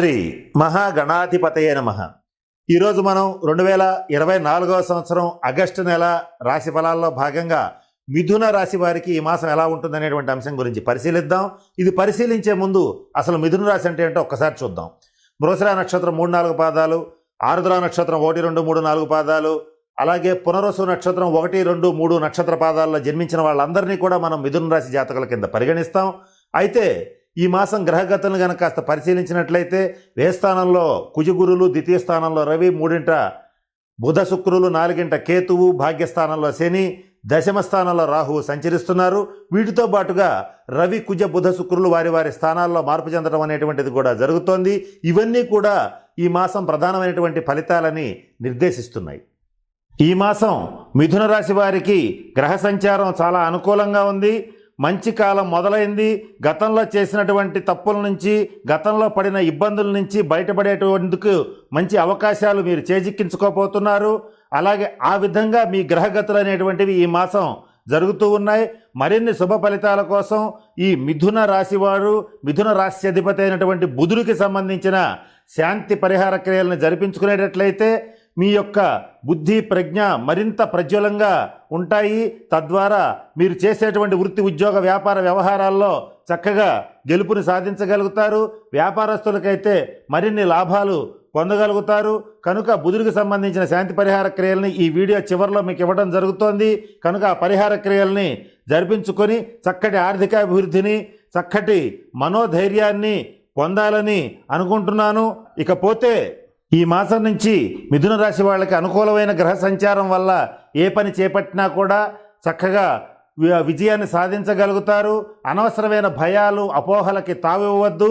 శ్రీ మహాగణాధిపతయ నమ. ఈరోజు మనం రెండు వేల ఇరవై నాలుగవ సంవత్సరం ఆగస్టు నెల రాశి ఫలాల్లో భాగంగా మిథున రాశి వారికి ఈ మాసం ఎలా ఉంటుందనేటువంటి అంశం గురించి పరిశీలిద్దాం. ఇది పరిశీలించే ముందు అసలు మిథున రాశి అంటే ఏంటో ఒక్కసారి చూద్దాం. మృసరా నక్షత్రం మూడు నాలుగు పాదాలు ఆరుద్ర నక్షత్రం ఒకటి రెండు మూడు నాలుగు పాదాలు అలాగే పునరసు నక్షత్రం ఒకటి రెండు మూడు నక్షత్ర పాదాల్లో జన్మించిన వాళ్ళందరినీ కూడా మనం మిథున రాశి జాతకుల కింద పరిగణిస్తాం. అయితే ఈ మాసం గ్రహగతులను గనక కాస్త పరిశీలించినట్లయితే వేస్థానంలో కుజగురులు ద్వితీయ స్థానంలో రవి మూడింట బుధ శుక్రులు నాలుగింట కేతువు భాగ్యస్థానంలో శని దశమ స్థానంలో రాహువు సంచరిస్తున్నారు. వీటితో పాటుగా రవి కుజ బుధ శుక్రులు వారి వారి స్థానాల్లో మార్పు చెందడం అనేటువంటిది కూడా జరుగుతోంది. ఇవన్నీ కూడా ఈ మాసం ప్రధానమైనటువంటి ఫలితాలని నిర్దేశిస్తున్నాయి. ఈ మాసం మిథున రాశి వారికి గ్రహ సంచారం చాలా అనుకూలంగా ఉంది. మంచి కాలం మొదలైంది. గతంలో చేసినటువంటి తప్పుల నుంచి గతంలో పడిన ఇబ్బందుల నుంచి బయటపడేటందుకు మంచి అవకాశాలు మీరు చేజిక్కించుకోబోతున్నారు. అలాగే ఆ విధంగా మీ గ్రహగతులు అనేటువంటివి ఈ మాసం జరుగుతూ ఉన్నాయి. మరిన్ని శుభ ఫలితాల కోసం ఈ మిథున రాశివారు మిథున రాశి అధిపతి అయినటువంటి బుధుడికి సంబంధించిన శాంతి పరిహార క్రియలను జరిపించుకునేటట్లయితే మీ యొక్క బుద్ధి ప్రజ్ఞ మరింత ప్రజ్వలంగా ఉంటాయి. తద్వారా మీరు చేసేటువంటి వృత్తి ఉద్యోగ వ్యాపార వ్యవహారాల్లో చక్కగా గెలుపుని సాధించగలుగుతారు. వ్యాపారస్తులకైతే మరిన్ని లాభాలు పొందగలుగుతారు. కనుక బుధుడికి సంబంధించిన శాంతి పరిహార క్రియల్ని ఈ వీడియో చివరిలో మీకు ఇవ్వడం జరుగుతోంది. కనుక ఆ పరిహార క్రియల్ని జరిపించుకొని చక్కటి ఆర్థికాభివృద్ధిని చక్కటి మనోధైర్యాన్ని పొందాలని అనుకుంటున్నాను. ఇకపోతే ఈ మాసం నుంచి మిథున రాశి వాళ్ళకి అనుకూలమైన గ్రహ సంచారం వల్ల ఏ పని చేపట్టినా కూడా చక్కగా విజయాన్ని సాధించగలుగుతారు. అనవసరమైన భయాలు అపోహలకి తావివ్వద్దు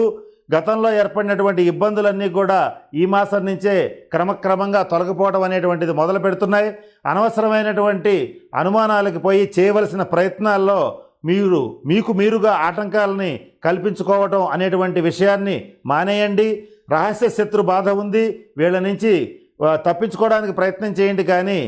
గతంలో ఏర్పడినటువంటి ఇబ్బందులన్నీ కూడా ఈ మాసం నుంచే క్రమక్రమంగా తొలగిపోవడం అనేటువంటిది మొదలు పెడుతున్నాయి. అనవసరమైనటువంటి అనుమానాలకు పోయి చేయవలసిన ప్రయత్నాల్లో మీరు మీకు మీరుగా ఆటంకాలని కల్పించుకోవటం అనేటువంటి విషయాన్ని మానేయండి. రహస్య శత్రు బాధ ఉంది. వీళ్ళ నుంచి తప్పించుకోవడానికి ప్రయత్నం చేయండి కానీ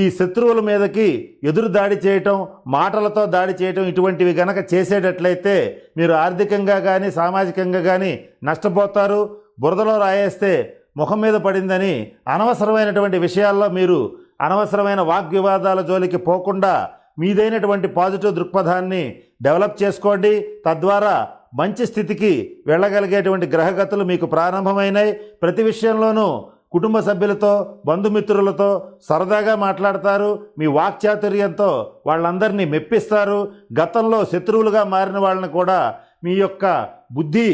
ఈ శత్రువుల మీదకి ఎదురు దాడి చేయటం మాటలతో దాడి చేయటం ఇటువంటివి గనక చేసేటట్లయితే మీరు ఆర్థికంగా కానీ సామాజికంగా కానీ నష్టపోతారు. బురదలో రాయేస్తే ముఖం మీద పడిందని అనవసరమైనటువంటి విషయాల్లో మీరు అనవసరమైన వాగ్వివాదాల జోలికి పోకుండా మీదైనటువంటి పాజిటివ్ దృక్పథాన్ని డెవలప్ చేసుకోండి. తద్వారా మంచి స్థితికి వెళ్ళగలిగేటువంటి గ్రహగతులు మీకు ప్రారంభమైనాయి. ప్రతి విషయంలోనూ కుటుంబ సభ్యులతో బంధుమిత్రులతో సరదాగా మాట్లాడతారు. మీ వాక్చాతుర్యంతో వాళ్ళందరినీ మెప్పిస్తారు. గతంలో శత్రువులుగా మారిన వాళ్ళని కూడా మీ యొక్క బుద్ధి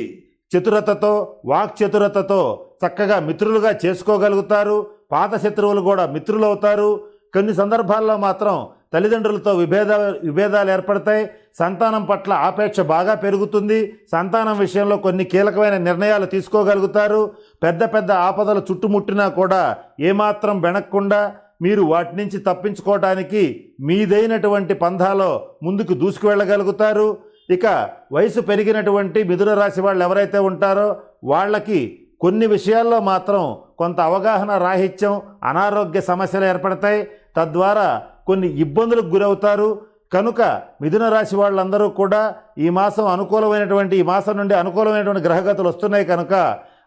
చతురతతో వాక్ చతురతతో చక్కగా మిత్రులుగా చేసుకోగలుగుతారు. పాత శత్రువులు కూడా మిత్రులు అవుతారు కొన్ని సందర్భాల్లో మాత్రం తల్లిదండ్రులతో విభేద విభేదాలు ఏర్పడతాయి. సంతానం పట్ల ఆపేక్ష బాగా పెరుగుతుంది. సంతానం విషయంలో కొన్ని కీలకమైన నిర్ణయాలు తీసుకోగలుగుతారు. పెద్ద పెద్ద ఆపదలు చుట్టుముట్టినా కూడా ఏమాత్రం వెనక్కుండా మీరు వాటి నుంచి తప్పించుకోవడానికి మీదైనటువంటి పంధాలో ముందుకు దూసుకు వెళ్ళగలుగుతారు ఇక వయసు పెరిగినటువంటి మిథున రాశి వాళ్ళు ఎవరైతే ఉంటారో వాళ్ళకి కొన్ని విషయాల్లో మాత్రం కొంత అవగాహన రాహిత్యం అనారోగ్య సమస్యలు ఏర్పడతాయి. తద్వారా కొన్ని ఇబ్బందులకు గురవుతారు. కనుక మిథున రాశి వాళ్ళందరూ కూడా ఈ మాసం అనుకూలమైనటువంటి ఈ మాసం నుండి అనుకూలమైనటువంటి గ్రహగతులు వస్తున్నాయి కనుక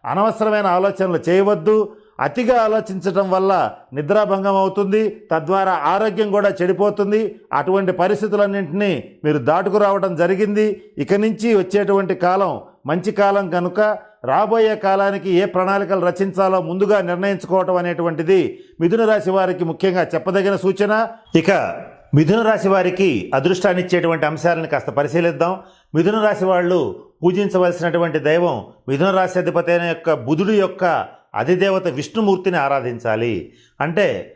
అనవసరమైన ఆలోచనలు చేయవద్దు. అతిగా ఆలోచించటం వల్ల నిద్రాభంగం అవుతుంది. తద్వారా ఆరోగ్యం కూడా చెడిపోతుంది. అటువంటి పరిస్థితులన్నింటినీ మీరు దాటుకురావడం జరిగింది. ఇక నుంచి వచ్చేటువంటి కాలం మంచి కాలం కనుక రాబోయే కాలానికి ఏ ప్రణాళికలు రచించాలో ముందుగా నిర్ణయించుకోవటం అనేటువంటిది మిథున రాశి వారికి ముఖ్యంగా చెప్పదగిన సూచన. ఇక మిథున రాశి వారికి అదృష్టాన్ని ఇచ్చేటువంటి అంశాలను కాస్త పరిశీలిద్దాం. మిథున రాశి వాళ్ళు పూజించవలసినటువంటి దైవం మిథున రాశి అధిపతి అయిన యొక్క బుధుడు యొక్క అధిదేవత విష్ణుమూర్తిని ఆరాధించాలి. అంటే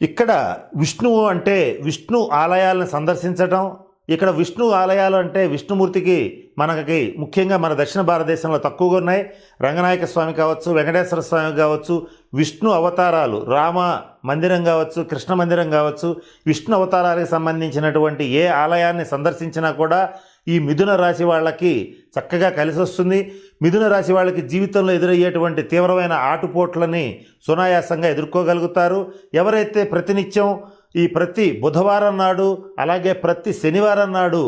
ఇక్కడ విష్ణువు అంటే విష్ణు ఆలయాలను సందర్శించటం ఇక్కడ విష్ణు ఆలయాలు అంటే విష్ణుమూర్తికి మనకి ముఖ్యంగా మన దక్షిణ భారతదేశంలో తక్కువగా ఉన్నాయి. రంగనాయక స్వామి కావచ్చు వెంకటేశ్వర స్వామి కావచ్చు విష్ణు అవతారాలు రామ మందిరం కావచ్చు కృష్ణ మందిరం కావచ్చు విష్ణు అవతారాలకు సంబంధించినటువంటి ఏ ఆలయాన్ని సందర్శించినా కూడా ఈ మిథున రాశి వాళ్ళకి చక్కగా కలిసి వస్తుంది. మిథున రాశి వాళ్ళకి జీవితంలో ఎదురయ్యేటువంటి తీవ్రమైన ఆటుపోట్లని సునాయాసంగా ఎదుర్కోగలుగుతారు. ఎవరైతే ప్రతినిత్యం ఈ ప్రతి బుధవారం నాడు అలాగే ప్రతి శనివారం నాడు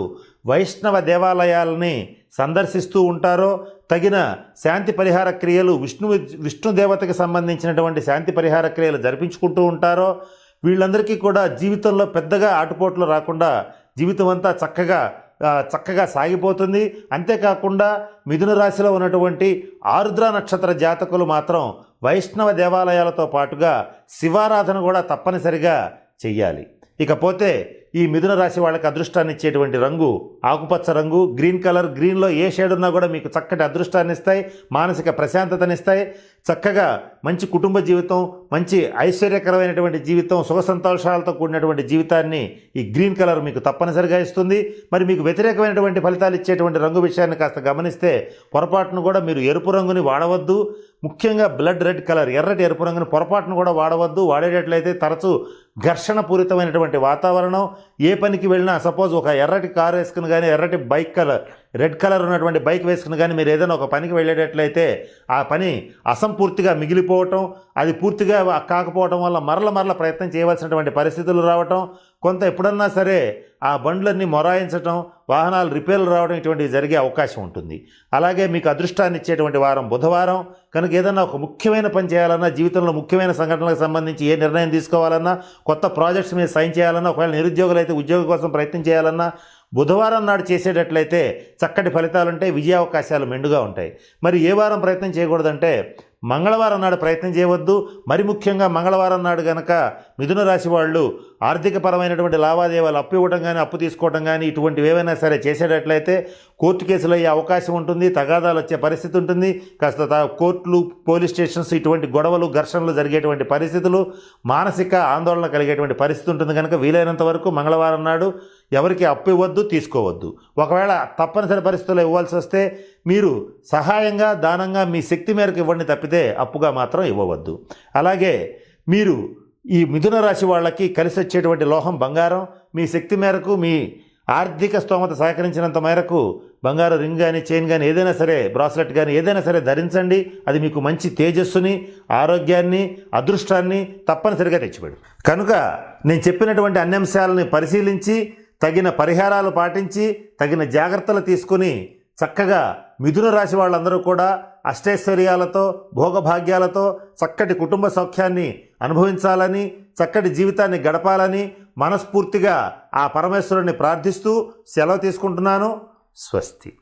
వైష్ణవ దేవాలయాలని సందర్శిస్తూ ఉంటారో తగిన శాంతి పరిహార క్రియలు విష్ణు విష్ణు దేవతకి సంబంధించినటువంటి శాంతి పరిహార క్రియలు జరిపించుకుంటూ ఉంటారో వీళ్ళందరికీ కూడా జీవితంలో పెద్దగా ఆటుపోట్లు రాకుండా జీవితం అంతా చక్కగా చక్కగా సాగిపోతుంది. అంతేకాకుండా మిథున రాశిలో ఉన్నటువంటి ఆరుద్ర నక్షత్ర జాతకులు మాత్రం వైష్ణవ దేవాలయాలతో పాటుగా శివారాధన కూడా తప్పనిసరిగా చెయ్యాలి. ఇకపోతే ఈ మిథున రాశి వాళ్ళకి అదృష్టాన్ని ఇచ్చేటువంటి రంగు ఆకుపచ్చ రంగు గ్రీన్ కలర్ గ్రీన్లో ఏ షేడ్ ఉన్నా కూడా మీకు చక్కటి అదృష్టాన్ని ఇస్తాయి మానసిక ప్రశాంతతనిస్తాయి. చక్కగా మంచి కుటుంబ జీవితం మంచి ఐశ్వర్యకరమైనటువంటి జీవితం సుఖ సంతోషాలతో కూడినటువంటి జీవితాన్ని ఈ గ్రీన్ కలర్ మీకు తప్పనిసరిగా ఇస్తుంది. మరి మీకు వ్యతిరేకమైనటువంటి ఫలితాలు ఇచ్చేటువంటి రంగు విషయాన్ని కాస్త గమనిస్తే పొరపాటును కూడా మీరు ఎరుపు రంగుని వాడవద్దు. ముఖ్యంగా బ్లడ్ రెడ్ కలర్ ఎర్రటి ఎరుపు రంగుని పొరపాటును కూడా వాడవద్దు. వాడేటట్లయితే తరచూ ఘర్షణ పూరితమైనటువంటి వాతావరణం. ఏ పనికి వెళ్ళినా సపోజ్ ఒక ఎర్రటి కారు వేసుకుని కానీ ఎర్రటి బైక్ కలర్ రెడ్ కలర్ ఉన్నటువంటి బైక్ వేసుకుని కానీ మీరు ఏదైనా ఒక పనికి వెళ్ళేటట్లయితే ఆ పని అసంపూర్తిగా మిగిలిపోవటం అది పూర్తిగా కాకపోవటం వల్ల మరల మరల ప్రయత్నం చేయవలసినటువంటి పరిస్థితులు రావటం కొంత ఎప్పుడన్నా సరే ఆ బండ్లన్నీ మొరాయించటం వాహనాలు రిపేర్లు రావడం ఇటువంటివి జరిగే అవకాశం ఉంటుంది. అలాగే మీకు అదృష్టాన్ని ఇచ్చేటువంటి వారం బుధవారం. కనుక ఏదన్నా ఒక ముఖ్యమైన పని చేయాలన్నా జీవితంలో ముఖ్యమైన సంఘటనలకు సంబంధించి ఏ నిర్ణయం తీసుకోవాలన్నా కొత్త ప్రాజెక్ట్స్ మీద సైన్ చేయాలన్నా ఒకవేళ నిరుద్యోగులు అయితే ఉద్యోగం కోసం ప్రయత్నం చేయాలన్నా బుధవారం నాడు చేసేటట్లయితే చక్కటి ఫలితాలు విజయావకాశాలు మెండుగా ఉంటాయి. మరి ఏ వారం ప్రయత్నం చేయకూడదంటే మంగళవారం నాడు ప్రయత్నం చేయవద్దు. మరి ముఖ్యంగా మంగళవారం నాడు గనక మిథున రాశి వాళ్ళు ఆర్థికపరమైనటువంటి లావాదేవీలు అప్పు ఇవ్వడం కానీ అప్పు తీసుకోవడం కానీ ఇటువంటివి ఏవైనా సరే చేసేటట్లయితే కోర్టు కేసులు అయ్యే అవకాశం ఉంటుంది తగాదాలు వచ్చే పరిస్థితి ఉంటుంది. కాస్త కోర్టులు పోలీస్ స్టేషన్స్ ఇటువంటి గొడవలు ఘర్షణలు జరిగేటువంటి పరిస్థితులు మానసిక ఆందోళన కలిగేటువంటి పరిస్థితి ఉంటుంది కనుక వీలైనంత వరకు మంగళవారం నాడు ఎవరికి అప్పు ఇవ్వద్దు తీసుకోవద్దు. ఒకవేళ తప్పనిసరి పరిస్థితుల్లో ఇవ్వాల్సి వస్తే మీరు సహాయంగా దానంగా మీ శక్తి మేరకు ఇవ్వండి తప్పితే అప్పుగా మాత్రం ఇవ్వవద్దు. అలాగే మీరు ఈ మిథున రాశి వాళ్ళకి కలిసి వచ్చేటువంటి లోహం బంగారం మీ శక్తి మేరకు మీ ఆర్థిక స్తోమత సహకరించినంత మేరకు బంగారు రింగ్ కానీ చైన్ కానీ ఏదైనా సరే బ్రాస్లెట్ కానీ ఏదైనా సరే ధరించండి. అది మీకు మంచి తేజస్సుని ఆరోగ్యాన్ని అదృష్టాన్ని తప్పనిసరిగా తెచ్చిపెడు. కనుక నేను చెప్పినటువంటి అన్ని అంశాలని పరిశీలించి తగిన పరిహారాలు పాటించి తగిన జాగ్రత్తలు తీసుకుని చక్కగా మిథున రాశి వాళ్ళందరూ కూడా అష్టైశ్వర్యాలతో భోగభాగ్యాలతో చక్కటి కుటుంబ సౌఖ్యాన్ని అనుభవించాలని చక్కటి జీవితాన్ని గడపాలని మనస్ఫూర్తిగా ఆ పరమేశ్వరుని ప్రార్థిస్తూ సెలవు తీసుకుంటున్నాను. స్వస్తి.